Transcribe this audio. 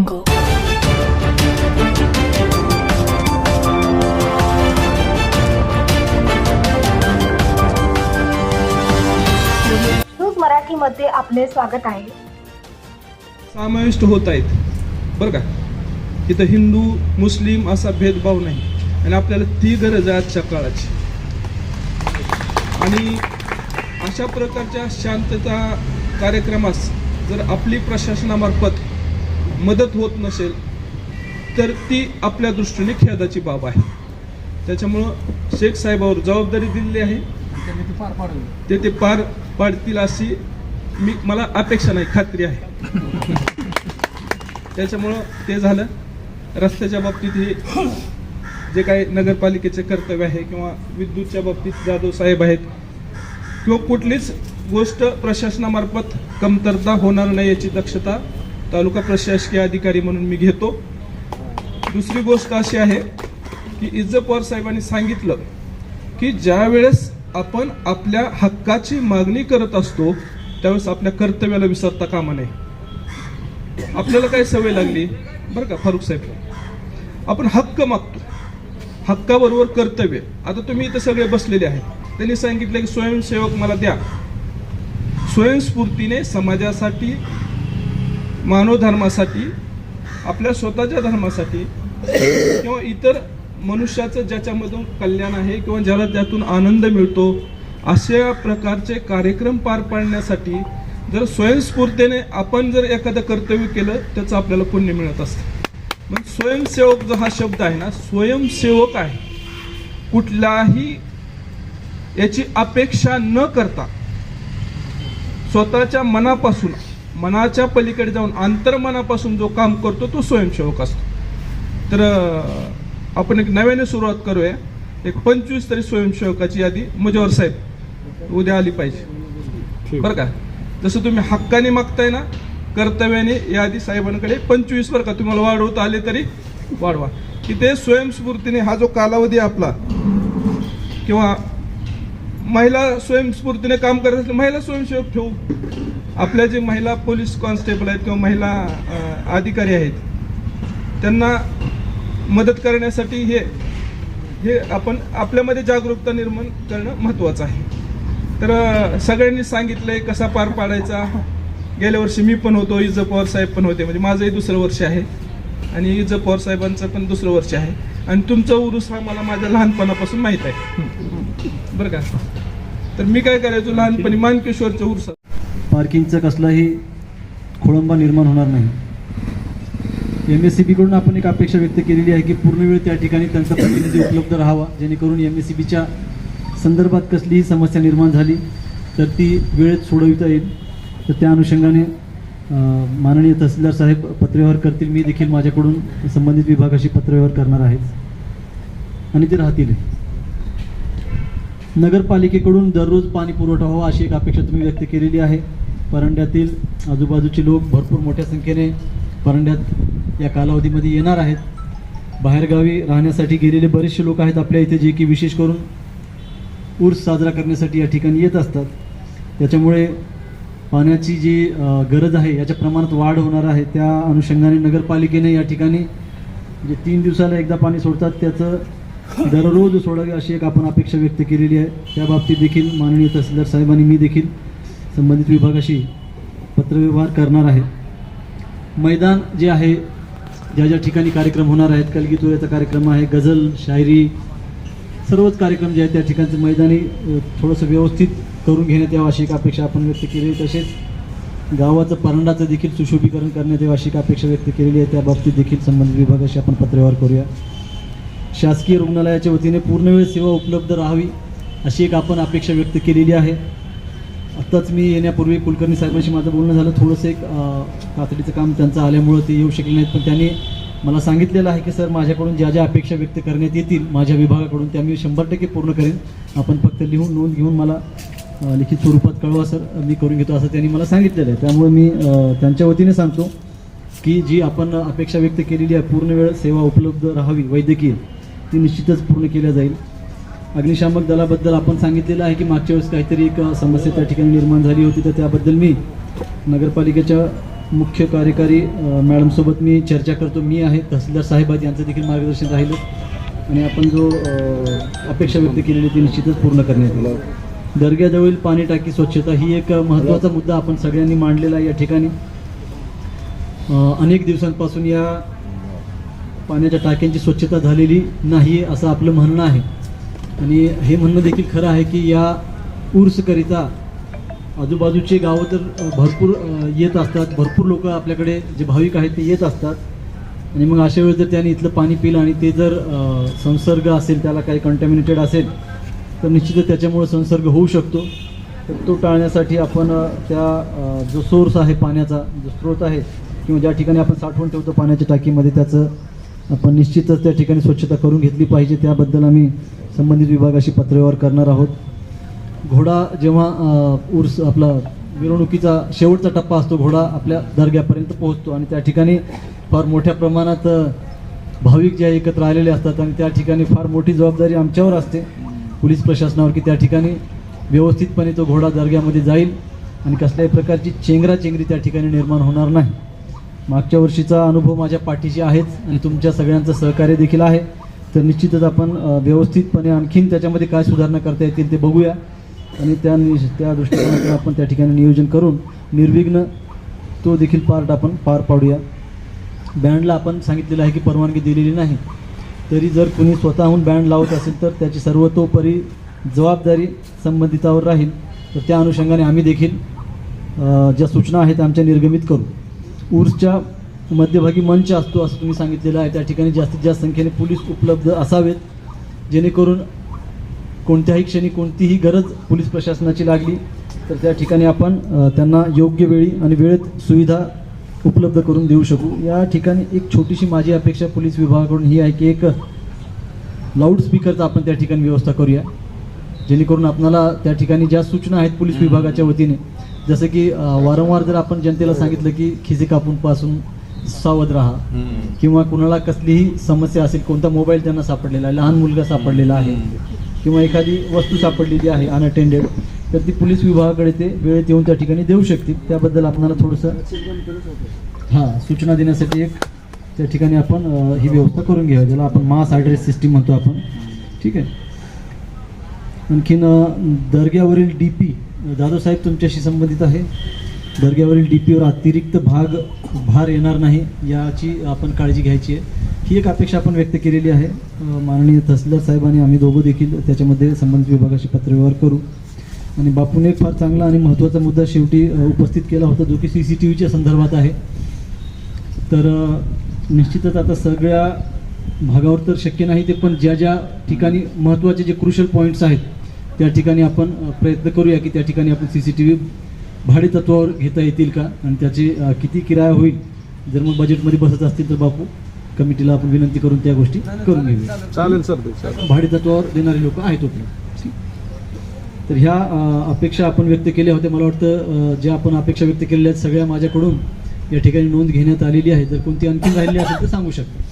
News मराठीमध्ये आपले स्वागत आहे. समाविष्ट होत आहेत. बरं का? इथं हिंदू मुस्लिम असा भेदभाव नाही. आणि आपल्याला ती गरज आहे आजच्या काळाची. आणि अशा प्रकारच्या शांतता कार्यक्रमास जर आपली प्रशासनामार्फत मदत होत नसेल तर ती आपल्या दृष्टीने खेदाची बाब आहे. त्याच्यामुळं शेख साहेबावर जबाबदारी दिलेली आहे. ते ते पार पाडतील अशी मी मला अपेक्षा नाही खात्री आहे. त्याच्यामुळं ते झालं. रस्त्याच्या बाबतीत हे जे काही नगरपालिकेचे कर्तव्य आहे किंवा विद्युतच्या बाबतीत जाधव साहेब आहेत किंवा कुठलीच गोष्ट प्रशासनामार्फत कमतरता होणार नाही याची दक्षता तालुका प्रशासकीय अधिकारी म्हणून मी घेतो. दुसरी गोष्ट अशी आहे की इज्जत पवार साहेबांनी सांगितलं की ज्या वेळेस आपण आपल्या हक्काची मागणी करत असतो त्यावेळेस आपल्या कर्तव्याला विसरता कामा नये. आपल्याला काय सवय लागली? बरं का फारुख साहेब? आपण हक्क मागतो. हक्काबरोबर कर्तव्य. आता तुम्ही इथं सगळे बसलेले आहेत. त्यांनी सांगितलं की स्वयंसेवक मला द्या. स्वयंस्फूर्तीने समाजासाठी मानव धर्मासाठी आपल्या स्वतःच्या धर्मासाठी किंवा इतर मनुष्याचं ज्याच्यामधून कल्याण आहे किंवा ज्याला त्यातून आनंद मिळतो अशा प्रकारचे कार्यक्रम पार पाडण्यासाठी जर स्वयंस्फूर्तीने आपण जर एखादं कर्तव्य केलं त्याचं आपल्याला पुण्य मिळत असतं. मग स्वयंसेवक जो हा शब्द आहे ना स्वयंसेवक आहे. कुठलाही याची अपेक्षा न करता स्वतःच्या मनापासून मनाच्या पलीकडे जाऊन अंतर्मनापासून जो काम करतो तो स्वयंसेवक असतो. तर आपण एक नव्याने सुरुवात करूया. एक पंचवीस तरी स्वयंसेवकाची यादी मुजवर साहेब उद्या आली पाहिजे. बरं का? जसं तुम्ही हक्काने मागताय ना कर्तव्याने यादी साहेबांकडे पंचवीस बरं का तुम्हाला वाढवता आले तरी वाढवा. की ते स्वयंस्फूर्तीने हा जो कालावधी आपला किंवा महिला स्वयंस्फूर्तीने काम करत असतील महिला स्वयंसेवक ठेवू. आपल्या जे महिला पोलीस कॉन्स्टेबल आहेत किंवा महिला अधिकारी आहेत त्यांना मदत करण्यासाठी हे हे आपण आपल्यामध्ये जागरूकता निर्माण करणं महत्त्वाचं आहे. तर सगळ्यांनी सगळ्यांनी सांगितलंय कसा पार पाडायचा. गेल्या वर्षी मी पण होतो इज पवार साहेब पण होते. म्हणजे माझंही दुसरं वर्ष आहे आणि इज पवार साहेबांचं पण दुसरं वर्ष आहे. आणि तुमचा उरुस हा मला माझ्या लहानपणापासून माहीत आहे. बरं का? तर मी काय करायचो लहानपणी मानकेश्वरच्या उरसात पार्किंगचा कसलाही खोळंबा निर्माण होणार नाही. एम एस सी बीकडून आपण एक अपेक्षा व्यक्त केलेली आहे की पूर्ण वेळ त्या ठिकाणी त्यांचा प्रतिनिधी उपलब्ध राहावा. जेणेकरून एम एस सी बीच्या संदर्भात कसलीही समस्या निर्माण झाली तर ती वेळेत सोडविता येईल. तर त्या अनुषंगाने माननीय तहसीलदार साहेब पत्रव्यवहार करतील. मी देखील माझ्याकडून संबंधित विभागाशी पत्रव्यवहार करणार आहे. आणि ते राहतील. नगरपालिकेकडून दररोज पाणी पुरवठा व्हावा अशी एक अपेक्षा तुम्ही व्यक्त केलेली आहे. परंड्यातील आजूबाजूचे लोक भरपूर मोठ्या संख्येने परंड्यात या कालावधीमध्ये येणार आहेत. बाहेरगावी राहण्यासाठी गेलेले बरेचसे लोक आहेत आपल्या इथे जे की विशेष करून उर्स साजरा करण्यासाठी या ठिकाणी येत असतात. त्याच्यामुळे पाण्याची जी गरज आहे याच्या प्रमाणात वाढ होणार आहे. त्या अनुषंगाने नगरपालिकेने या ठिकाणी जे तीन दिवसाला एकदा पाणी सोडतात त्याचं दररोज सोडावे अशी एक आपण अपेक्षा व्यक्त केलेली आहे. त्या बाबतीत देखील माननीय तहसीलदार साहेबांनी मी देखील संबंधित विभागाशी पत्रव्यवहार करणार आहे. मैदान जे आहे ज्या ज्या ठिकाणी कार्यक्रम होणार आहेत कलगीतुऱ्याचा कार्यक्रम आहे गझल शायरी सर्वच कार्यक्रम जे आहेत त्या ठिकाणचं मैदानी थोडंसं व्यवस्थित करून घेण्यात यावं अशी एक अपेक्षा आपण व्यक्त केली आहे. तसेच गावाचं परंडाचं देखील सुशोभीकरण करण्यात यावं अशी एक अपेक्षा व्यक्त केलेली आहे. त्या बाबतीत देखील संबंधित विभागाशी आपण पत्रव्यवहार करूया. शासकीय रुग्णालयाच्या वतीने पूर्णवेळ सेवा उपलब्ध राहावी अशी एक आपण अपेक्षा व्यक्त केलेली आहे. आत्ताच मी येण्यापूर्वी कुलकर्णी साहेबांशी माझं बोलणं झालं. थोडंसं एक तातडीचं काम त्यांचं आल्यामुळं ते येऊ शकले नाहीत. पण त्यांनी मला सांगितलेलं आहे की सर माझ्याकडून ज्या ज्या अपेक्षा व्यक्त करण्यात येतील माझ्या विभागाकडून त्या मी शंभर टक्के पूर्ण करेन. आपण फक्त लिहून नोंद घेऊन मला लिखित स्वरूपात कळवा सर. मी करून घेतो असं त्यांनी मला सांगितलेलं आहे. त्यामुळे मी त्यांच्या वतीने सांगतो की जी आपण अपेक्षा व्यक्त केलेली आहे पूर्ण वेळ सेवा उपलब्ध राहावी वैद्यकीय ती निश्चितच पूर्ण केल्या जाईल. अग्निशामक दलाबद्दल आपण सांगितलेलं आहे की मागच्या वेळेस काहीतरी एक समस्या त्या ठिकाणी निर्माण झाली होती तर त्याबद्दल मी नगरपालिकेच्या मुख्य कार्यकारी मॅडमसोबत मी चर्चा करतो. मी आहे तहसीलदार साहेब आहेत यांचं देखील मार्गदर्शन राहिलं. आणि आपण जो अपेक्षा व्यक्त केलेली ती निश्चितच पूर्ण करण्यात येईल. दर्ग्याजवळील पाणी टाकी स्वच्छता ही एक महत्त्वाचा मुद्दा आपण सगळ्यांनी मांडलेला आहे या ठिकाणी. अनेक दिवसांपासून या पाण्याच्या टाक्यांची स्वच्छता झालेली नाही असं आपलं म्हणणं आहे. आणि हे म्हणणं देखील खरं आहे की या ऊर्सकरिता आजूबाजूचे गावं तर भरपूर येत असतात. भरपूर लोक आपल्याकडे जे भाविक आहेत ते येत असतात. आणि मग अशा वेळेस जर त्याने इथलं पाणी पिलं आणि ते जर संसर्ग असेल त्याला काही कंटॅमिनेटेड असेल तर निश्चितच त्याच्यामुळे संसर्ग होऊ शकतो. तर तो टाळण्यासाठी आपण त्या जो सोर्स आहे पाण्याचा जो स्रोत आहे किंवा ज्या ठिकाणी आपण साठवून ठेवतो पाण्याच्या टाकीमध्ये त्याचं आपण निश्चितच त्या ठिकाणी स्वच्छता करून घेतली पाहिजे. त्याबद्दल आम्ही संबंधित विभागाशी पत्रव्यवहार करणार आहोत. घोडा जेव्हा उर्स आपला मिरवणुकीचा शेवटचा टप्पा असतो घोडा आपल्या दर्ग्यापर्यंत पोहोचतो आणि त्या ठिकाणी फार मोठ्या प्रमाणात भाविक जे एकत्र आलेले असतात आणि त्या ठिकाणी फार मोठी जबाबदारी आमच्यावर असते. पोलीस प्रशासनावर की त्या ठिकाणी व्यवस्थितपणे तो घोडा दर्ग्यामध्ये जाईल आणि कसल्याही प्रकारची चेंगराचेंगरी त्या ठिकाणी निर्माण होणार नाही. मागच्या वर्षीचा अनुभव माझ्या पाठीशी आहेच आणि तुमच्या सगळ्यांचं सहकार्य देखील आहे. तर निश्चितच आपण व्यवस्थितपणे आणखीन त्याच्यामध्ये काय सुधारणा करता येतील ते बघूया. आणि त्या नि त्या दृष्टिकोनातून आपण त्या ठिकाणी नियोजन करून निर्विघ्न तो देखील पार्ट आपण पार पाडूया. बँडला आपण सांगितलेलं आहे की परवानगी दिलेली नाही. तरी जर कुणी स्वतःहून बँड लावत असेल तर त्याची सर्वतोपरी जबाबदारी संबंधितावर राहील. तर त्या अनुषंगाने आम्ही देखील ज्या सूचना आहेत आमच्या निर्गमित करू. उर्सच्या मध्यभागी मंच असतो असं तुम्ही सांगितलेलं आहे. त्या ठिकाणी जास्तीत जास्त संख्येने पोलीस उपलब्ध असावेत. जेणेकरून कोणत्याही क्षणी कोणतीही गरज पोलीस प्रशासनाची लागली तर त्या ठिकाणी आपण त्यांना योग्य वेळी आणि वेळेत सुविधा उपलब्ध करून देऊ शकू. या ठिकाणी एक छोटीशी माझी अपेक्षा पोलीस विभागाकडून ही आहे की एक लाऊडस्पीकरचा आपण त्या ठिकाणी व्यवस्था करूया. जेणेकरून आपणाला त्या ठिकाणी ज्या सूचना आहेत पोलीस विभागाच्या वतीने जसं की वारंवार जर आपण जनतेला सांगितलं की खिसे कापून पासून सावध राहा किंवा कुणाला कसलीही समस्या असेल कोणता मोबाईल त्यांना सापडलेला आहे लहान मुलगा सापडलेला आहे किंवा एखादी वस्तू सापडलेली आहे अनअटेंडेड तर ती पोलीस विभागाकडे ते वेळेत येऊन त्या ठिकाणी देऊ शकतील. त्याबद्दल आपल्याला थोडंसं हां सूचना देण्यासाठी एक त्या ठिकाणी आपण ही व्यवस्था करून घ्यावी ज्याला आपण मास ॲड्रेस सिस्टीम म्हणतो आपण. ठीक आहे? आणखीन दर्ग्यावरील डी पी दादासाहेब तुमच्याशी संबंधित आहे. दर्ग्यावरील डी पीवर अतिरिक्त भाग भार येणार नाही याची आपण काळजी घ्यायची आहे. ही एक अपेक्षा आपण व्यक्त केलेली आहे. माननीय तहसीलदार साहेब आणि आम्ही दोघं देखील त्याच्यामध्ये संबंधित विभागाशी पत्रव्यवहार करू. आणि बापूने एक फार चांगला आणि महत्त्वाचा मुद्दा शेवटी उपस्थित केला होता जो की सी सी टी व्हीच्या संदर्भात आहे. तर निश्चितच आता सगळ्या भागावर तर शक्य नाही ते पण ज्या ज्या ठिकाणी महत्त्वाचे जे क्रुशल पॉईंट्स आहेत त्या ठिकाणी आपण प्रयत्न करूया की त्या ठिकाणी आपण सी सी टी व्ही भाडे तत्वावर घेता येतील का? आणि त्याची किती किराया होईल? जर मग बजेटमध्ये बसत असतील तर बापू कमिटीला आपण विनंती करून त्या गोष्टी करून घेऊया. चालेल सर भाडे तत्वावर देणारे लोक आहेत उपलब्ध तर ह्या अपेक्षा आपण व्यक्त केल्या होत्या. मला वाटतं ज्या आपण अपेक्षा व्यक्त केलेल्या आहेत सगळ्या माझ्याकडून या ठिकाणी नोंद घेण्यात आलेली आहे. जर कोणती आणखी राहिली असेल तर सांगू शकता.